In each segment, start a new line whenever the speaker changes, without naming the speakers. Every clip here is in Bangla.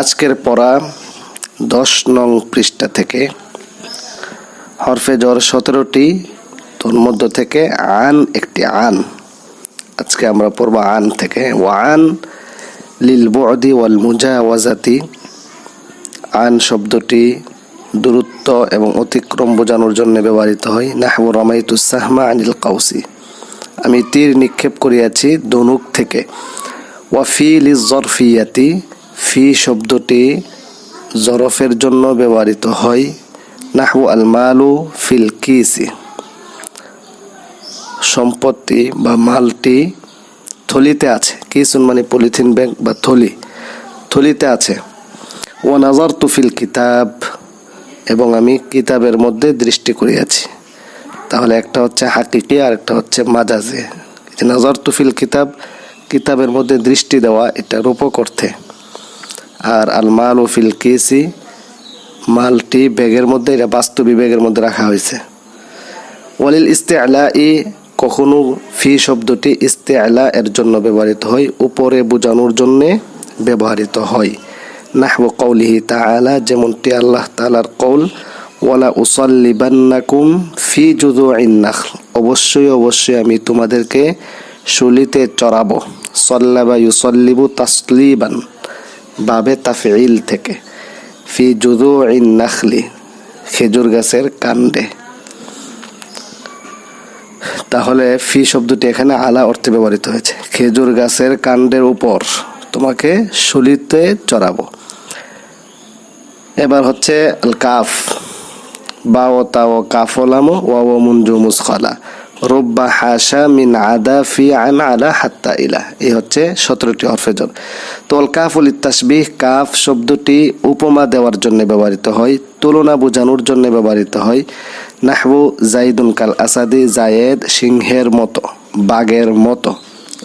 আজকের পড়া দশ নং পৃষ্ঠা থেকে। হরফে জ্বর সতেরোটি, তোর মধ্য থেকে আন একটি আন। আজকে আমরা পড়ব আন থেকে। ওয়ান লিল বদি ওয়াল মুজাওয়াজাতি। আন শব্দটি দূরত্ব এবং অতিক্রম বোঝানোর জন্য ব্যবহৃত হয়। নাহবু রমাইতু সাহমা আনিল কাউসি আমি তীর নিক্ষেপ করিয়াছি দনুক থেকে। ওয়াফি লিজ জরফিয়াতি ফি শব্দটি জরফের জন্য ব্যবহৃত হয়। নাহু আল মালু ফিল কিসি। সম্পত্তি বা মালটি থলিতে আছে। কিসুন মানে পলিথিন ব্যাগ বা থলি। থলিতে আছে। ও নাজার তুফিল কিতাব। এবং আমি কিতাবের মধ্যে দৃষ্টি করিয়াছি। তাহলে একটা হচ্ছে হাকিকি আর একটা হচ্ছে মাজাজে। নাজার তুফিল কিতাব, কিতাবের মধ্যে দৃষ্টি দেওয়া এটা রূপক অর্থে। আর আল মাল ও ফিল কিসি, মালটি ব্যাগের মধ্যে, এটা বাস্তবী ব্যাগের মধ্যে রাখা হয়েছে। ওয়ালিল ইস্তে আলা ই কখনো ফি শব্দটি ইস্তে আলা এর জন্য ব্যবহৃত হয়, উপরে বোঝানোর জন্যে ব্যবহৃত হয়। নাহবু কৌলিহি তা আলা যেমনটি আল্লাহ তাআলার কৌল ওয়ালা উসাল্লিবান্নাকুম ফি জুদু নাখ অবশ্যই অবশ্যই আমি তোমাদেরকে শুলিতে চড়াবো। সল্লাবা ইউসল্লিবু তাসলিবান। বাবে তাফিল থেকে। ফি জুদু ইন নাখলি, খেজুর গাছের কাণ্ডে। তাহলে ফি শব্দটি এখানে আলা অর্থে ব্যবহৃত হয়েছে। খেজুর গাছের কাণ্ডের উপর তোমাকে শুলিতে চড়াবো। এবার হচ্ছে আল কাফ বা ও তা ও কাফলামো ওয়া ও মুনজু, মুসখলা। রব্বা হাসা মিন আদা ফি আন আলা হাত্তা ইলা। এই হচ্ছে সতেরোটি হরফেজর তো অল কাফুল ইত্তাসবিহ কাফ শব্দটি উপমা দেওয়ার জন্য ব্যবহৃত হয়, তুলনা বোঝানোর জন্য ব্যবহৃত হয়। নাহবু জাইদুন কাল আসাদি, জায়েদ সিংহের মতো, বাঘের মতো।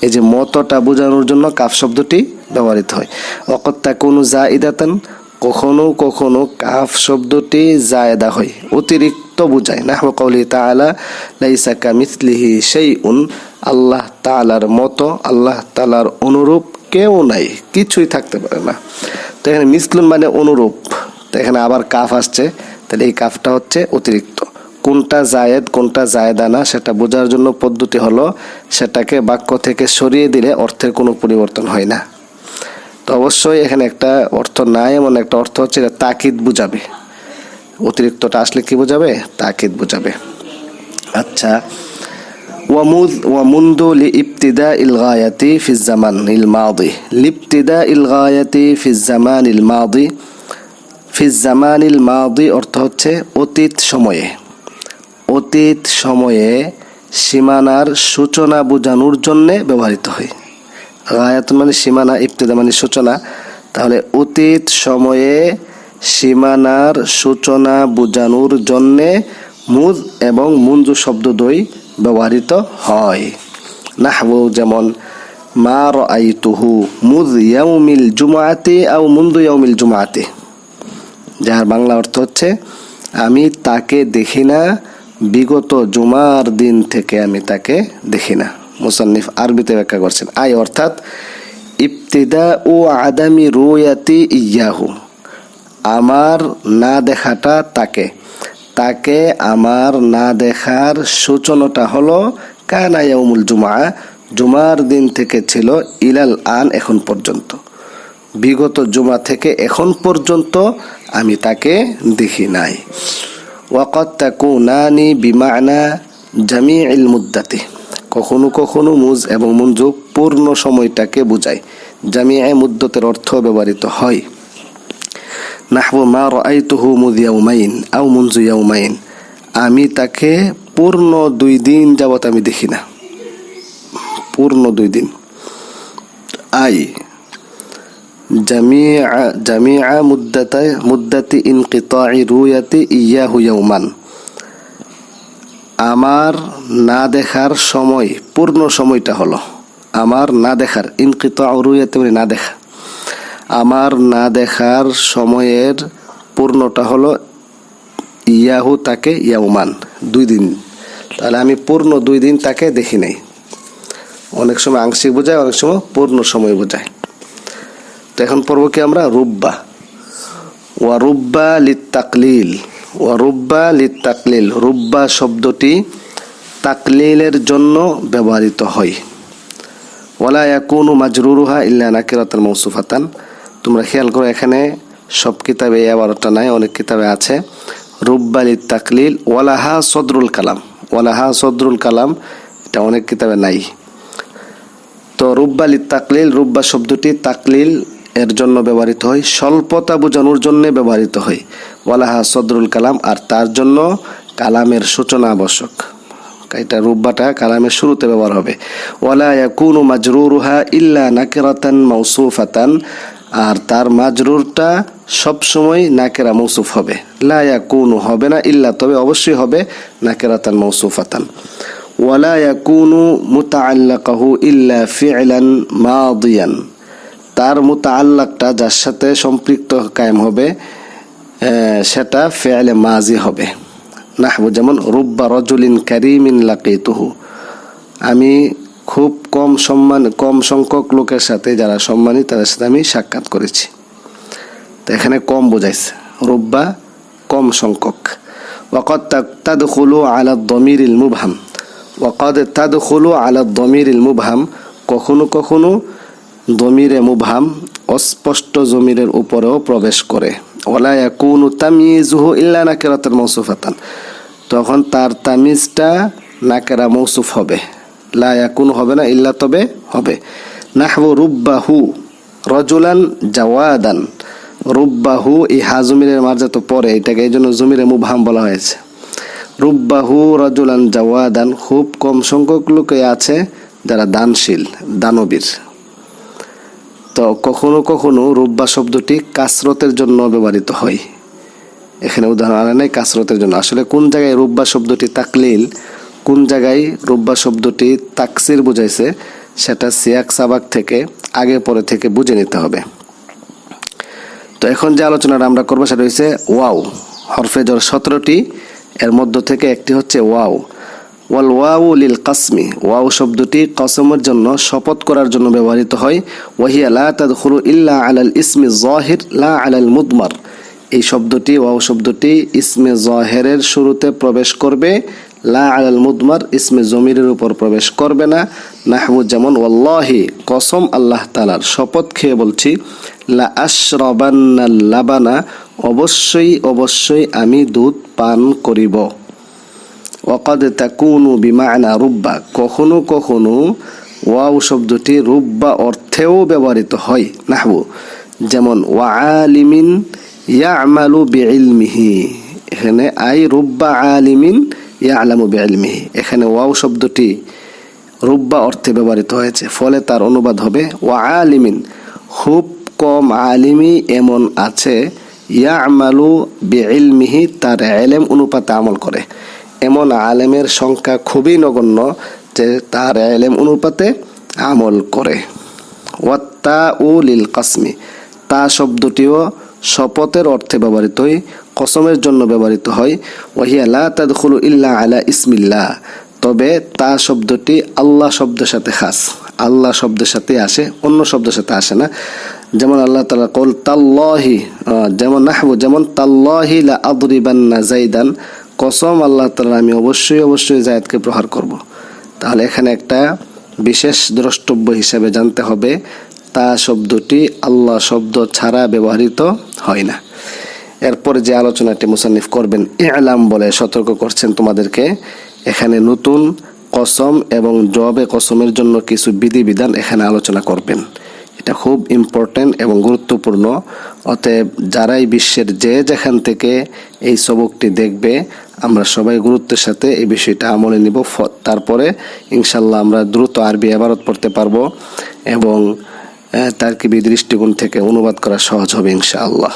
এই যে মতটা বোঝানোর জন্য কাফ শব্দটি ব্যবহৃত হয়। অকত্তা কোনো জা ইদাতান কখনো কখনো কাফ শব্দটি জায়দা হয়, অতিরিক্ত বুঝায়। না কৌলি তাআলা, লাইসা কামিথলিহি সেই উন আল্লাহ তাআলার মতো, আল্লাহ তালার অনুরূপ কেউ নাই, কিছুই থাকতে পারে না। তো এখানে মিসলুন মানে অনুরূপ। তো এখানে আবার কাফ আসছে। তাহলে এই কাফটা হচ্ছে অতিরিক্ত। কোনটা জায়েদ, কোনটা জায়েদা না সেটা বোঝার জন্য পদ্ধতি হলো, সেটাকে বাক্য থেকে সরিয়ে দিলে অর্থের কোনো পরিবর্তন হয় না। তো অবশ্যই এখানে একটা অর্থ নাই, এমন একটা অর্থ হচ্ছে এটা তাকিদ বুঝাবে। অতিরিক্তটা আসলে কি বোঝাবে? তাকিদ বুঝাবে। আচ্ছা ফি জামান ইল মাদি লিবতিদা ইল গায়াতি ফি জামান ইল মাদি ফি জামান ইল মাদি। অর্থ হচ্ছে অতীত সময়ে। অতীত সময়ে সীমানার সূচনা বোঝানোর জন্যে ব্যবহৃত হয়। গায়াত মানে সীমানা, ইবতেদা মানে সূচনা। তাহলে অতীত সময়ে সীমানার সূচনা বোঝানোর জন্যে মুদ এবং মুঞ্জু শব্দ দই ব্যবহৃত হয়। নাহবু যেমন, মা রাইতুহু মুদ ইয়াউমিল জুমাতে আও মুন্দু ইয়াউমিল জুমাতে যার বাংলা অর্থ হচ্ছে, আমি তাকে দেখি না, বিগত জুমার দিন থেকে আমি তাকে দেখি না। মুসান্নিফ আরবিতে ব্যাখ্যা করছেন। আই অর্থাৎ ইবতিদা ও আদামি রুয়াতি ইয়াহু। আমার না দেখাটা তাকে তাকে আমার না দেখার সূচনাটা হলো কানা ইয়াউমুল জুমা জুমার দিন থেকে ছিল ইলাল আন এখন পর্যন্ত। বিগত জুমা থেকে এখন পর্যন্ত আমি তাকে দেখি নাই। ওয়াকত তাকুনানি বিমানা জামি ইল মুদ্দাতি। কখনো কখনো মুজ এবং মুঞ্জু পূর্ণ সময়টাকে বোঝায়। জামিয়া মুদ্দতের অর্থ ব্যবহৃত হয়। নাহবু মা রাইতুহু মুদ ইয়াউমাইন আও মুনজু আমি তাকে পূর্ণ দুই দিন যাবত আমি দেখি না। পূর্ণ দুই দিন। I Jamia Jamia মুদ্দাতা মুদ্দাতি ইনকিতাই রুয়াতি Yahoo ইয়াউমান। আমার না দেখার সময়, পূর্ণ সময়টা হলো। আমার না দেখার ইনকিত অরুয়াতে মানে না দেখা। আমার না দেখার সময়ের পূর্ণটা হলো ইয়াহু তাকে ইয়াউমান, দুই দিন। তাহলে আমি পূর্ণ দুই দিন তাকে দেখি নাই। অনেক সময় আংশিক বোঝায়, অনেক সময় পূর্ণ সময় বোঝায়। তো এখন পড়ব কি আমরা? রুব্বা। ওয়া রুব্বা লিত তাকলিল ওয়া রুব্বা লিত তাকলিল রুব্বা শব্দটি তাকলিলের জন্য ব্যবহৃত হয়। ওয়ালা ইয়াকুনু মাজরুরুহা ইল্লা নাকিরাতাল মৌসুফাতান তোমরা খেয়াল করো এখানে সব কিতাবে এই আবারটা নাই, অনেক কিতাবে আছে। রুব্বালি তাকলিল, ওয়ালাহা সদরুল কালাম। ওয়ালাহা সদরুল কালাম, এটা অনেক কিতাবে নাই। তো রুব্বালি তাকলিল, রুব্বা শব্দটি তাকলিল এর জন্য ব্যবহৃত হয়, স্বল্পতা বোঝানোর জন্য ব্যবহৃত হয়। ওয়ালাহা সদরুল কালাম, আর তার জন্য কালামের সূচনা আবশ্যক। এটা রুব্বাটা কালামের শুরুতে ব্যবহার হবে। ওয়ালা ইয়াকুনু মাজরুরুহা ইল্লা নাকিরাতান মাউসুফাতান আর তার মাজরুরটা সবসময় নাকেরা মৌসুফ হবে। লায়া কুনু হবে না ইল্লা, তবে অবশ্যই হবে নাকিরাতান মৌসুফাতান। ওয়ালা ইয়াকুনু মুতাআল্লাকাহু ইল্লা ফি'লান মাদিয়ান। তার মুতাআল্লাকটা যার সাথে সম্পৃক্ত কায়েম হবে সেটা ফেলে মাজি হবে। নাহবু যেমন, রুব্বা রজুলিন কারিমিন লাকিতুহু। আমি খুব কম সম্মান, কম সংখ্যক লোকের সাথে যারা সম্মানী তাদের সাথে আমি সাক্ষাৎ করেছি। তো এখানে কম বোঝাইছে। রুব্বা কম সংখ্যক। ওয়াকদ তাদখুলু আলা দমিরিল মুবহাম। ওয়াকদ তাদখুলু আলা দমিরিল মুবহাম। কখনো কখনো দমিরে মুবহাম অস্পষ্ট জমিরের উপরেও প্রবেশ করে। ওলা ইয়াকুনু তামিজুহু ইল্লা নাকিরাতান মৌসুফাতান তখন তার তামিজটা নাকেরা মৌসুফ হবে। লা ইয়াকুনু হবে না, ইল্লা তবে হবে। নাহবু রুব্বাহু রজুলান জাওয়াদান। রুব্বাহু এই হা জমিরের মার্জা তো পরে এটাকে এই জন্য জমিরে মুবহাম বলা হয়েছে। রুব্বাহু রজুলান জাওয়াদান, খুব কম সংখ্যক লোকে আছে যারা দানশীল, দানবীর। তো কখনো কখনো রুব্বা শব্দটি কাসরতের জন্য ব্যবহৃত হয়। এখানে উদাহরণ আনে নাই, কাসরতের জন্য। আসলে কোন জায়গায় রুব্বা শব্দটি তাকলিল কোন জায়গায় রুব্বা শব্দটি তাকসির বুঝাইছে, সেটা সিয়াক সাবাক থেকে, আগে পরে থেকে বুঝে নিতে হবে। তো এখন যে আলোচনাটা আমরা করব, সেটা হচ্ছে ওয়াও। হরফে জর সতেরোটি, এর মধ্য থেকে একটি হচ্ছে ওয়াও। ওয়াল ওয়াউ লিল কাসমি, ওয়াও শব্দটি কসমের জন্য শপথ করার জন্য ব্যবহৃত হয়। ওয়াহিয়া লা তাদখুলু ইল্লা আলাল ইসমি জাহির, লা আলাল মুদমার। এই শব্দটি, ওয়াও শব্দটি ইসমে জহেরের শুরুতে প্রবেশ করবে লা আলাল মুদমার, ইসমে জমিরের উপর প্রবেশ করবে না। নাহমুদ যেমন, ওয়াল্লাহি, কসম আল্লাহ তালার শপথ খেয়ে বলছি, লা আশরাবান্নাল লাবানা, অবশ্যই অবশ্যই আমি দুধ পান করিব। ওয়াকাদ তাকুনু বিমানা রুব্বা, কখনো কখনো ওয়াও শব্দটি রুব্বা অর্থেও ব্যবহৃত হয় নাহবু যেমন ওয়ালিমিন ইয়ামালু বিইলমিহি, এখানে আই রুব্বা আলিমিন ইয়ালামু বিইলমিহি। এখানে ওয়াও শব্দটি রুব্বা অর্থে ব্যবহৃত হয়েছে। ফলে তার অনুবাদ হবে, ওয়া আলিমিন, খুব কম আলিমি এমন আছে, ইয়ামালু বিইলমিহি, তার এলেম অনুপাতে আমল করে। এমন আলেমের সংখ্যা খুবই নগণ্য যে তার এলেম অনুপাতে আমল করে। ওয়াত্তা উ লিল কাসমি, তা শব্দটিও শপথের অর্থে ব্যবহৃত হয় কসমের জন্য ব্যবহৃত হয়। ওয়াহিয়া লা তাদখুলু ইল্লা আলা ইসমিল্লাহ। তবে তা শব্দটি আল্লাহ শব্দের সাথে খাস। আল্লাহ শব্দের সাথে আসে, অন্য শব্দের সাথে আসে না। যেমন আল্লাহ তালা কল, তাল্লাহি যেমন নাহবু, যেমন তাল্লাহি লা আদরিবান্না জাইদান কসম আল্লাহ তালা আমি অবশ্যই অবশ্যই জায়দকে প্রহার করব। তাহলে এখানে একটা বিশেষ দ্রষ্টব্য হিসেবে জানতে হবে, তা শব্দটি আল্লাহ শব্দ ছাড়া ব্যবহৃত হয় না। এরপরে যে আলোচনাটি মুসান্নিফ করবেন, ইলাম বলে সতর্ক করছেন তোমাদেরকে, এখানে নতুন কসম এবং জবে কসমের জন্য কিছু বিধিবিধান এখানে আলোচনা করবেন। এটা খুব ইম্পর্টেন্ট এবং গুরুত্বপূর্ণ, অতএব যারাই বিশ্বের যে যেখান থেকে এই সবকটি দেখবে, আমরা সবাই গুরুত্বের সাথে এই বিষয়টা আমলে নিব। তারপরে ইনশাল্লাহ আমরা দ্রুত আরবি আবারত পড়তে পারব এবং তার কি দৃষ্টিকোণ থেকে অনুবাদ করা সহজ হবে ইনশাআল্লাহ।